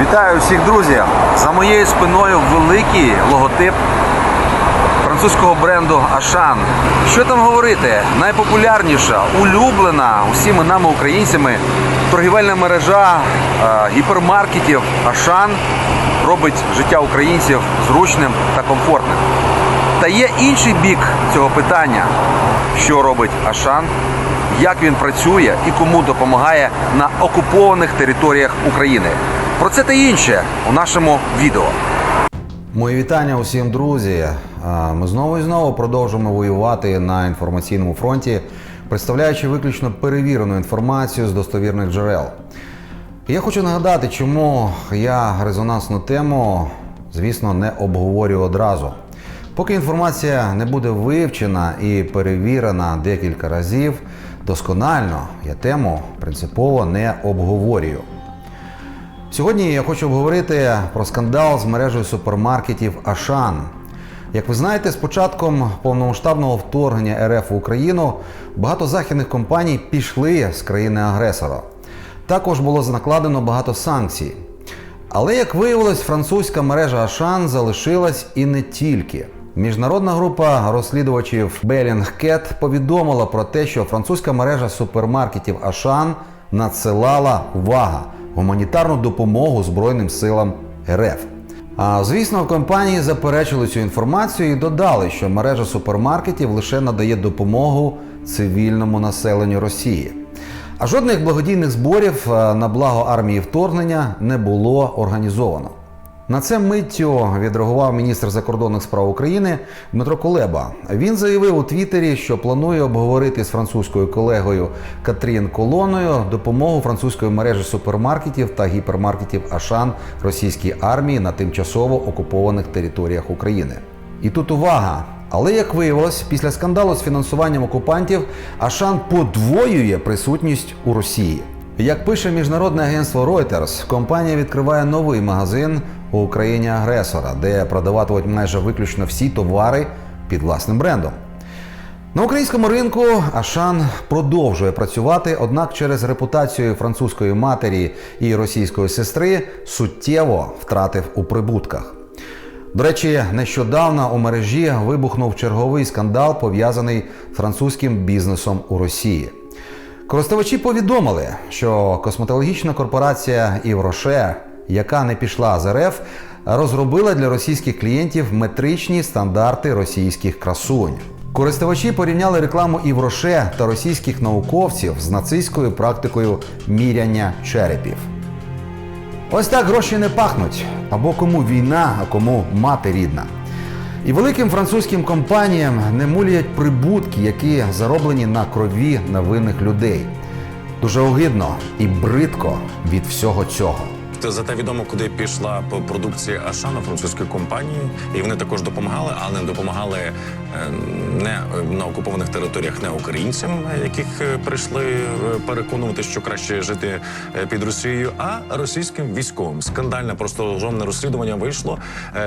Вітаю всіх друзі! За моєю спиною великий логотип французького бренду Ашан. Що там говорити? Найпопулярніша, улюблена усіма нами українцями торгівельна мережа е, гіпермаркетів Ашан робить життя українців зручним та комфортним. Та є інший бік цього питання, що робить Ашан, як він працює і кому допомагає на окупованих територіях України. Про це та інше у нашому відео. Мої вітання усім, друзі. Ми знову і знову продовжуємо воювати на інформаційному фронті, представляючи виключно перевірену інформацію з достовірних джерел. Я хочу нагадати, чому я резонансну тему, звісно, не обговорюю одразу. Поки інформація не буде вивчена і перевірена декілька разів досконально, я тему принципово не обговорюю. Сьогодні я хочу обговорити про скандал з мережею супермаркетів Ашан. Як ви знаєте, з початком повномасштабного вторгнення РФ в Україну багато західних компаній пішли з країни-агресора. Також було накладено багато санкцій. Але як виявилось, французька мережа Ашан залишилась і не тільки. Міжнародна група розслідувачів Bellingcat повідомила про те, що французька мережа супермаркетів Ашан надсилала увага гуманітарну допомогу Збройним силам РФ. А звісно, в компанії заперечили цю інформацію і додали, що мережа супермаркетів лише надає допомогу цивільному населенню Росії. А жодних благодійних зборів на благо армії вторгнення не було організовано. На це миттю відреагував міністр закордонних справ України Дмитро Кулеба. Він заявив у Твіттері, що планує обговорити з французькою колегою Катрін Колоною допомогу французької мережі супермаркетів та гіпермаркетів Ашан російській армії на тимчасово окупованих територіях України. І тут увага! Але як виявилось, після скандалу з фінансуванням окупантів Ашан подвоює присутність у Росії. Як пише міжнародне агентство Reuters, компанія відкриває новий магазин у Україні агресора, де продаватимуть майже виключно всі товари під власним брендом. На українському ринку Ашан продовжує працювати, однак через репутацію французької матері і російської сестри суттєво втратив у прибутках. До речі, нещодавно у мережі вибухнув черговий скандал, пов'язаний з французьким бізнесом у Росії. Користувачі повідомили, що косметологічна корпорація Івроше, яка не пішла з РФ, розробила для російських клієнтів метричні стандарти російських красунь. Користувачі порівняли рекламу Івроше та російських науковців з нацистською практикою міряння черепів. Ось так гроші не пахнуть. Або кому війна, а кому мати рідна. І великим французьким компаніям не мулять прибутки, які зароблені на крові невинних людей. Дуже огидно і бридко від всього цього. Зате відомо, куди пішла по продукція Ашана французької компанії, і вони також допомагали, але допомагали не на окупованих територіях не українцям, яких е, прийшли е, переконувати, що краще жити е, під Росією, а російським військовим. Скандальне просто жовне розслідування вийшло,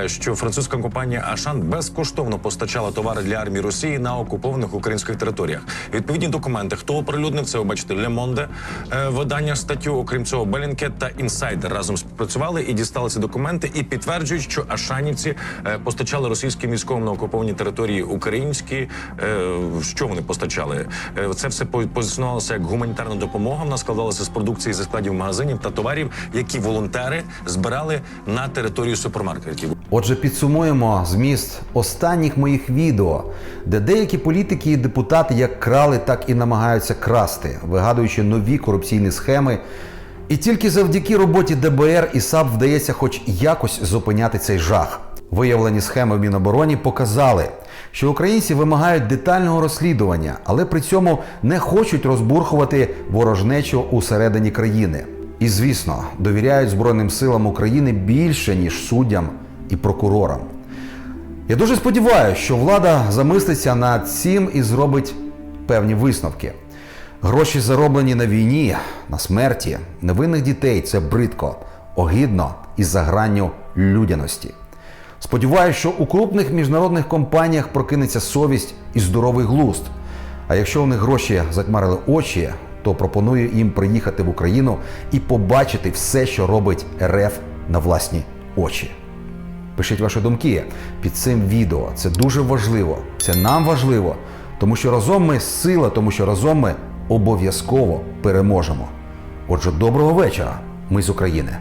що французька компанія Ашан безкоштовно постачала товари для армії Росії на окупованих українських територіях. Відповідні документи, хто оприлюднив це, ви бачите, Le Monde, е, видання статтю. Окрім цього, Bellingcat та Insider разом спрацювали і дістали ці документи, і підтверджують, що Ашанівці постачали російським військовим на окуповані території українські. Е, що вони постачали? Е, Це все по- позиціонувалося як гуманітарна допомога. Вона складалася з продукції зі складів магазинів та товарів, які волонтери збирали на територію супермаркетів. Отже, підсумуємо зміст останніх моїх відео, де деякі політики і депутати як крали, так і намагаються красти, вигадуючи нові корупційні схеми. І тільки завдяки роботі ДБР і САП вдається хоч якось зупиняти цей жах. Виявлені схеми в Мінобороні показали, що українці вимагають детального розслідування, але при цьому не хочуть розбурхувати ворожнечу усередині країни. І, звісно, довіряють Збройним силам України більше, ніж суддям і прокурорам. Я дуже сподіваюся, що влада замислиться над цим і зробить певні висновки. Гроші зароблені на війні, на смерті, невинних дітей це бридко, огидно і за гранню людяності. Сподіваюся, що у крупних міжнародних компаніях прокинеться совість і здоровий глузд. А якщо у них гроші затьмарили очі, то пропоную їм приїхати в Україну і побачити все, що робить РФ на власні очі. Пишіть ваші думки під цим відео. Це дуже важливо. Це нам важливо, тому що разом ми сила, тому що разом ми обов'язково переможемо. Отже, доброго вечора. Ми з України.